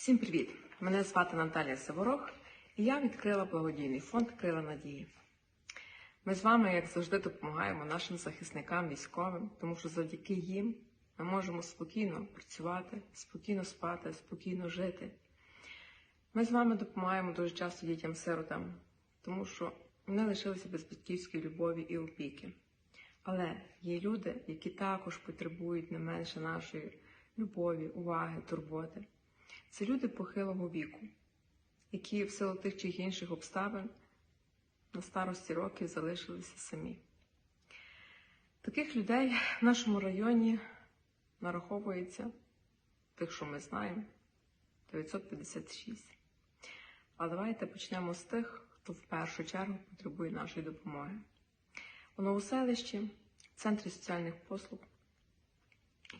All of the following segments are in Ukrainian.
Всім привіт! Мене звати Наталія Саворох, і я відкрила благодійний фонд Крила Надії. Ми з вами, як завжди, допомагаємо нашим захисникам, військовим, тому що завдяки їм ми можемо спокійно працювати, спокійно спати, спокійно жити. Ми з вами допомагаємо дуже часто дітям-сиротам, тому що вони лишилися без батьківської любові і опіки. Але є люди, які також потребують не менше нашої любові, уваги, турботи. Це люди похилого віку, які в силу тих чи інших обставин на старості років залишилися самі. Таких людей в нашому районі нараховується, тих, що ми знаємо, 956. А давайте почнемо з тих, хто в першу чергу потребує нашої допомоги. У Новоселищі, в центрі соціальних послуг,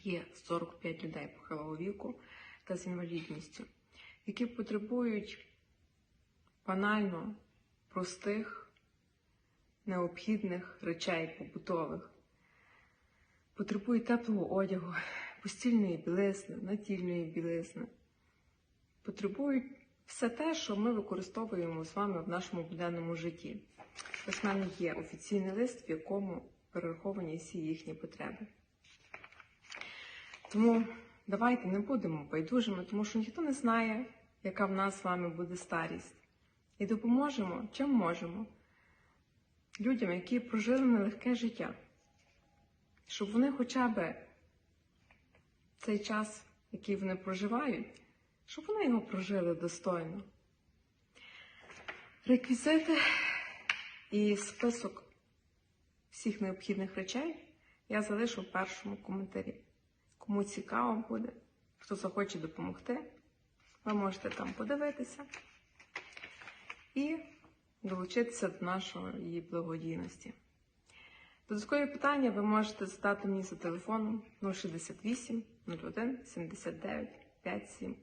є 45 людей похилого віку та з інвалідністю, які потребують банально простих, необхідних речей побутових, потребують теплого одягу, постільної білизни, натільної білизни, потребують все те, що ми використовуємо з вами в нашому буденному житті. Ось в мене є офіційний лист, в якому перераховані всі їхні потреби. Тому давайте не будемо байдужими, тому що ніхто не знає, яка в нас з вами буде старість. І допоможемо, чим можемо, людям, які прожили нелегке життя, щоб вони хоча б цей час, який вони проживають, щоб вони його прожили достойно. Реквізити і список всіх необхідних речей я залишу в першому коментарі. Кому цікаво буде, хто захоче допомогти, ви можете там подивитися і долучитися до нашої благодійності. Додаткові питання ви можете задати мені за телефоном 068 01 79 571.